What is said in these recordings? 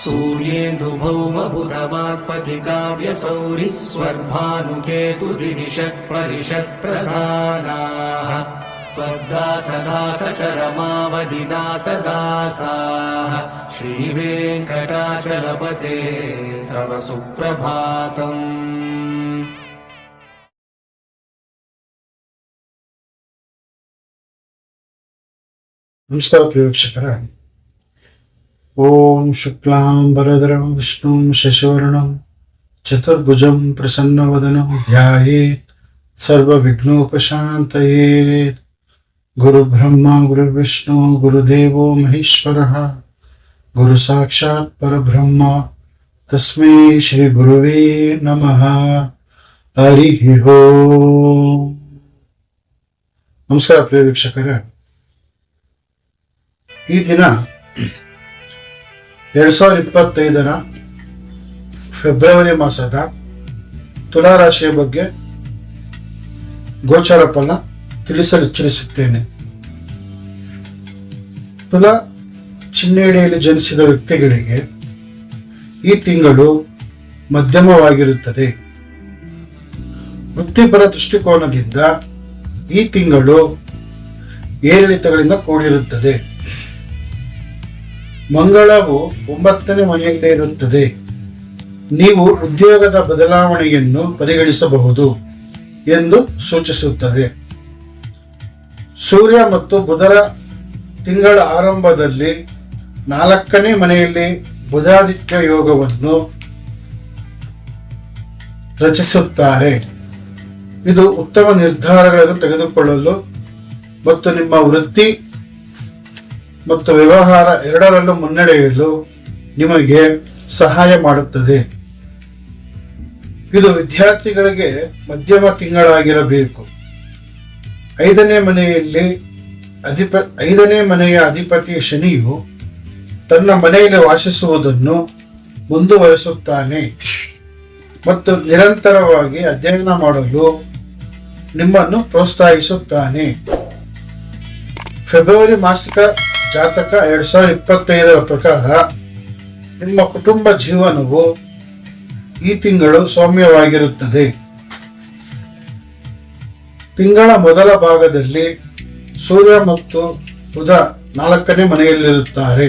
सूर्येन्दुभौमभुरवाक्पतिकाव्यसौरिः स्वर्भानुकेतुदिविषत्परिषत्प्रधानाः त्वद्दासदासचरमावधिदासदासाः श्रीवेङ्कटाचलपते तव सुप्रभातम् ನಮಸ್ಕಾರ ಪ್ರಿಯ ವೀಕ್ಷಕರ ಓಂ ಶುಕ್ಲಾಂ ವರದರಂ ವಿಷ್ಣುಂ ಶಶಿವರ್ಣಂ ಚತುರ್ಭುಜಂ ಪ್ರಸನ್ನವದನಂ ಧ್ಯಾಯೇತ್ ಸರ್ವವಿಘ್ನೋಪಶಾಂತಯೇತ್ ಗುರು ಬ್ರಹ್ಮ ಗುರು ವಿಷ್ಣು ಗುರುದೇವೋ ಮಹೇಶ್ವರ ಗುರು ಸಾಕ್ಷಾತ್ ಪರಬ್ರಹ್ಮ ತಸ್ಮೈ ಶ್ರೀ ಗುರುವೇ ನಮಃ ಹರಿ ಓಂ ನಮಸ್ಕಾರ ಪ್ರಿಯ ವೀಕ್ಷಕರೇ ಈ ದಿನ ಎರಡ್ ಸಾವಿರದ ಇಪ್ಪತ್ತೈದರ ಫೆಬ್ರವರಿ ಮಾಸದ ತುಲಾರಾಶಿಯ ಬಗ್ಗೆ ಗೋಚಾರ ಫಲ ತಿಳಿಸಲು ಇಚ್ಛಿಸುತ್ತೇನೆ ತುಲಾ ಚಿನ್ನೇಡಿಯಲ್ಲಿ ಜನಿಸಿದ ವ್ಯಕ್ತಿಗಳಿಗೆ ಈ ತಿಂಗಳು ಮಧ್ಯಮವಾಗಿರುತ್ತದೆ. ವೃತ್ತಿಪರ ದೃಷ್ಟಿಕೋನದಿಂದ ಈ ತಿಂಗಳು ಏರಿಳಿತಗಳಿಂದ ಕೂಡಿರುತ್ತದೆ. ಮಂಗಳವು ಒಂಬತ್ತನೇ ಮನೆಯಲ್ಲೇ ಇರುತ್ತದೆ. ನೀವು ಉದ್ಯೋಗದ ಬದಲಾವಣೆಯನ್ನು ಪರಿಗಣಿಸಬಹುದು ಎಂದು ಸೂಚಿಸುತ್ತದೆ. ಸೂರ್ಯ ಮತ್ತು ಬುಧರ ತಿಂಗಳ ಆರಂಭದಲ್ಲಿ ನಾಲ್ಕನೇ ಮನೆಯಲ್ಲಿ ಬುಧಾದಿತ್ಯ ಯೋಗವನ್ನು ರಚಿಸುತ್ತಾರೆ. ಇದು ಉತ್ತಮ ನಿರ್ಧಾರಗಳನ್ನು ತೆಗೆದುಕೊಳ್ಳಲು ಮತ್ತು ನಿಮ್ಮ ವೃತ್ತಿ ಮತ್ತು ವ್ಯವಹಾರ ಎರಡರಲ್ಲೂ ಮುನ್ನಡೆಯಲು ನಿಮಗೆ ಸಹಾಯ ಮಾಡುತ್ತದೆ. ಇದು ವಿದ್ಯಾರ್ಥಿಗಳಿಗೆ ಮಧ್ಯಮ ತಿಂಗಳಾಗಿರಬೇಕು. ಐದನೇ ಮನೆಯಲ್ಲಿ ಅಧಿಪ, ಐದನೇ ಮನೆಯ ಅಧಿಪತಿ ಶನಿಯು ತನ್ನ ಮನೆಯಲ್ಲಿ ವಾಸಿಸುವುದನ್ನು ಮುಂದುವರಿಸುತ್ತಾನೆ. ಮತ್ತು ನಿರಂತರವಾಗಿ ಅಧ್ಯಯನ ಮಾಡಲು ನಿಮ್ಮನ್ನು ಪ್ರೋತ್ಸಾಹಿಸುತ್ತಾನೆ. ಫೆಬ್ರವರಿ ಮಾಸಿಕ ಜಾತಕ ಎರಡ್ ಸಾವಿರದ ಇಪ್ಪತ್ತೈದರ ಪ್ರಕಾರ ನಿಮ್ಮ ಕುಟುಂಬ ಜೀವನವು ಈ ತಿಂಗಳು ಸೌಮ್ಯವಾಗಿರುತ್ತದೆ. ತಿಂಗಳ ಮೊದಲ ಭಾಗದಲ್ಲಿ ಸೂರ್ಯ ಮತ್ತು ಬುಧ ನಾಲ್ಕನೇ ಮನೆಯಲ್ಲಿರುತ್ತಾರೆ.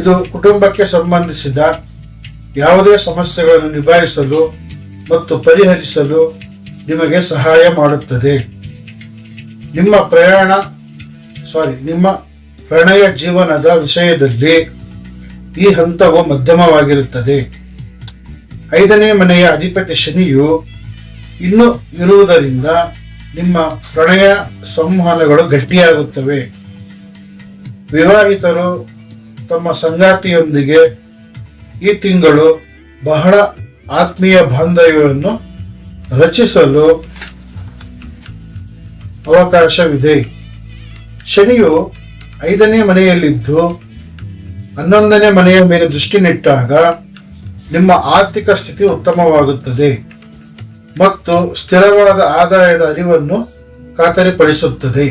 ಇದು ಕುಟುಂಬಕ್ಕೆ ಸಂಬಂಧಿಸಿದ ಯಾವುದೇ ಸಮಸ್ಯೆಗಳನ್ನು ನಿಭಾಯಿಸಲು ಮತ್ತು ಪರಿಹರಿಸಲು ನಿಮಗೆ ಸಹಾಯ ಮಾಡುತ್ತದೆ. ನಿಮ್ಮ ಪ್ರಯಾಣ ಸಾರಿ ನಿಮ್ಮ ಪ್ರಣಯ ಜೀವನದ ವಿಷಯದಲ್ಲಿ ಈ ಹಂತವು ಮಧ್ಯಮವಾಗಿರುತ್ತದೆ. ಐದನೇ ಮನೆಯ ಅಧಿಪತಿ ಶನಿಯು ಇನ್ನು ಇರುವುದರಿಂದ ನಿಮ್ಮ ಪ್ರಣಯ ಸಂವಹನಗಳು ಗಟ್ಟಿಯಾಗುತ್ತವೆ. ವಿವಾಹಿತರು ತಮ್ಮ ಸಂಗಾತಿಯೊಂದಿಗೆ ಈ ತಿಂಗಳು ಬಹಳ ಆತ್ಮೀಯ ಬಾಂಧವ್ಯವನ್ನು ರಚಿಸಲು ಅವಕಾಶವಿದೆ. ಶನಿಯು ಐದನೇ ಮನೆಯಲ್ಲಿದ್ದು ಹನ್ನೊಂದನೇ ಮನೆಯ ಮೇಲೆ ದೃಷ್ಟಿ ನೆಟ್ಟಾಗ ನಿಮ್ಮ ಆರ್ಥಿಕ ಸ್ಥಿತಿ ಉತ್ತಮವಾಗುತ್ತದೆ ಮತ್ತು ಸ್ಥಿರವಾದ ಆದಾಯದ ಅರಿವನ್ನು ಖಾತರಿಪಡಿಸುತ್ತದೆ.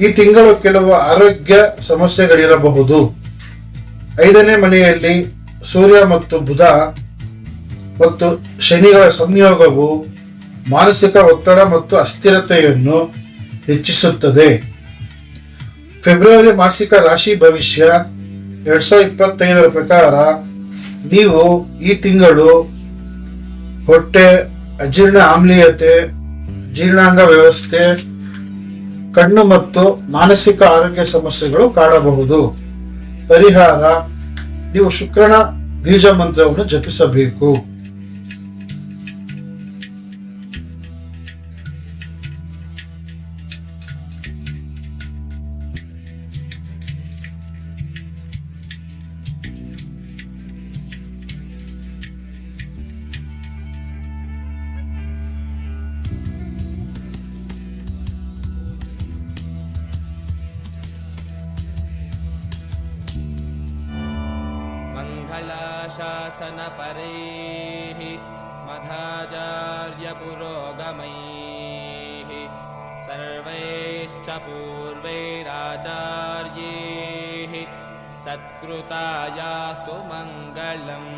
ಈ ತಿಂಗಳು ಕೆಲವು ಆರೋಗ್ಯ ಸಮಸ್ಯೆಗಳಿರಬಹುದು. ಐದನೇ ಮನೆಯಲ್ಲಿ ಸೂರ್ಯ ಮತ್ತು ಬುಧ ಮತ್ತು ಶನಿಗಳ ಸಂಯೋಗವು ಮಾನಸಿಕ ಒತ್ತಡ ಮತ್ತು ಅಸ್ಥಿರತೆಯನ್ನು ಹೆಚ್ಚಿಸುತ್ತದೆ. ಫೆಬ್ರವರಿ ಮಾಸಿಕ ರಾಶಿ ಭವಿಷ್ಯ ಎರಡ್ ಸಾವಿರದ ಇಪ್ಪತ್ತೈದರ ಪ್ರಕಾರ ನೀವು ಈ ತಿಂಗಳು ಹೊಟ್ಟೆ ಅಜೀರ್ಣ ಆಮ್ಲೀಯತೆ, ಜೀರ್ಣಾಂಗ ವ್ಯವಸ್ಥೆ, ಕಣ್ಣು ಮತ್ತು ಮಾನಸಿಕ ಆರೋಗ್ಯ ಸಮಸ್ಯೆಗಳು ಕಾಣಬಹುದು. ಪರಿಹಾರ, ನೀವು ಶುಕ್ರನ ಬೀಜ ಮಂತ್ರವನ್ನು ಜಪಿಸಬೇಕು. मङ्गलाशासनपरैः मधाचार्यपुरोगमैः सर्वैश्च पूर्वैराचार्यैः सत्कृतायास्तु मङ्गलम्